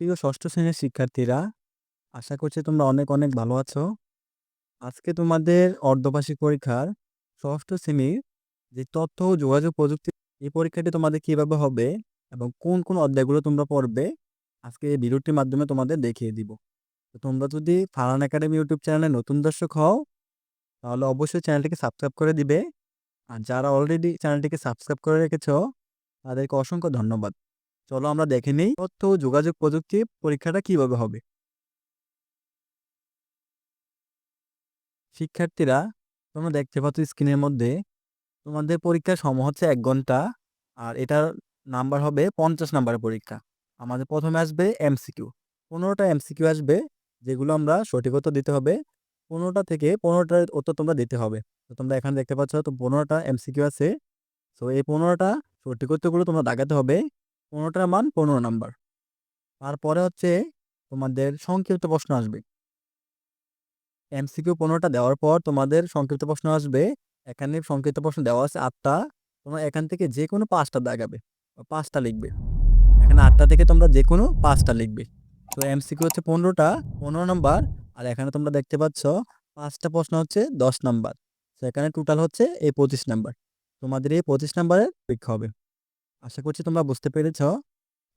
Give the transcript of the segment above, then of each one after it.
প্রিয় ষষ্ঠ শ্রেণির শিক্ষার্থীরা, আশা করছি তোমরা অনেক, অনেক ভালো আছো। আজকে তোমাদের অর্ধবার্ষিক পরীক্ষার ষষ্ঠ শ্রেণির যে তথ্য ও যোগাযোগ প্রযুক্তি এই পরীক্ষাটি তোমাদের কীভাবে হবে এবং কোন, কোন অধ্যায়গুলো তোমরা পড়বে আজকে এই ভিডিওটির মাধ্যমে তোমাদের দেখিয়ে দিব। তো তোমরা যদি ফারান একাডেমি ইউটিউব চ্যানেলে নতুন দর্শক হও তাহলে অবশ্যই চ্যানেলটিকে সাবস্ক্রাইব করে দিবে। আর যারা অলরেডি চ্যানেলটিকে সাবস্ক্রাইব করে রেখেছ তাদেরকে অসংখ্য ধন্যবাদ। চলো আমরা দেখে নেই তথ্য ও যোগাযোগ প্রযুক্তি পরীক্ষাটা কীভাবে হবে। শিক্ষার্থীরা, তোমরা দেখতে পাচ্ছ স্ক্রিনের মধ্যে, তোমাদের পরীক্ষার সময় হচ্ছে এক ঘণ্টা, আর এটার নাম্বার হবে ৫০ নাম্বারের পরীক্ষা। আমাদের প্রথমে আসবে এমসিকিউ। পনেরোটা এমসিকিউ আসবে, যেগুলো আমরা সঠিক উত্তর দিতে হবে। পনেরোটা থেকে ১৫ টার উত্তর তোমরা দিতে হবে। তো তোমরা এখানে দেখতে পাচ্ছ, তো পনেরোটা এমসিকিউ আছে। সো এই ১৫ টা সঠিক উত্তরগুলো তোমরা দাগাতে হবে। ১৫ টার মান ১৫ নাম্বার। তারপরে হচ্ছে তোমাদের সংক্ষিপ্ত প্রশ্ন আসবে। এমসিকিউ পনেরোটা দেওয়ার পর তোমাদের সংক্ষিপ্ত প্রশ্ন আসবে। এখানে সংক্ষিপ্ত প্রশ্ন দেওয়া আছে আটটা তোমরা এখান থেকে যে কোনো পাঁচটা দাগাবে। পাঁচটা লিখবে। এখানে আটটা থেকে তোমরা যে কোনো পাঁচটা লিখবে। তো এমসিকিউ হচ্ছে পনেরোটা, পনেরো নাম্বার আর এখানে তোমরা দেখতে পাচ্ছ পাঁচটা প্রশ্ন হচ্ছে ১০ নাম্বার। তো এখানে টোটাল হচ্ছে এই ২৫ নাম্বার। তোমাদের এই ২৫ নাম্বারের পরীক্ষা হবে। আশা করছি তোমরা বুঝতে পেরেছ।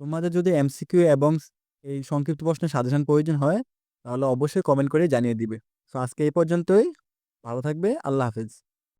তোমাদের যদি এমসিকিউ এবং এই সংক্ষিপ্ত প্রশ্নের সাজেশন প্রয়োজন হয়, তাহলে অবশ্যই কমেন্ট করে জানিয়ে দিবে। সো আজকে এই পর্যন্তই। ভালো থাকবে। আল্লাহ হাফেজ।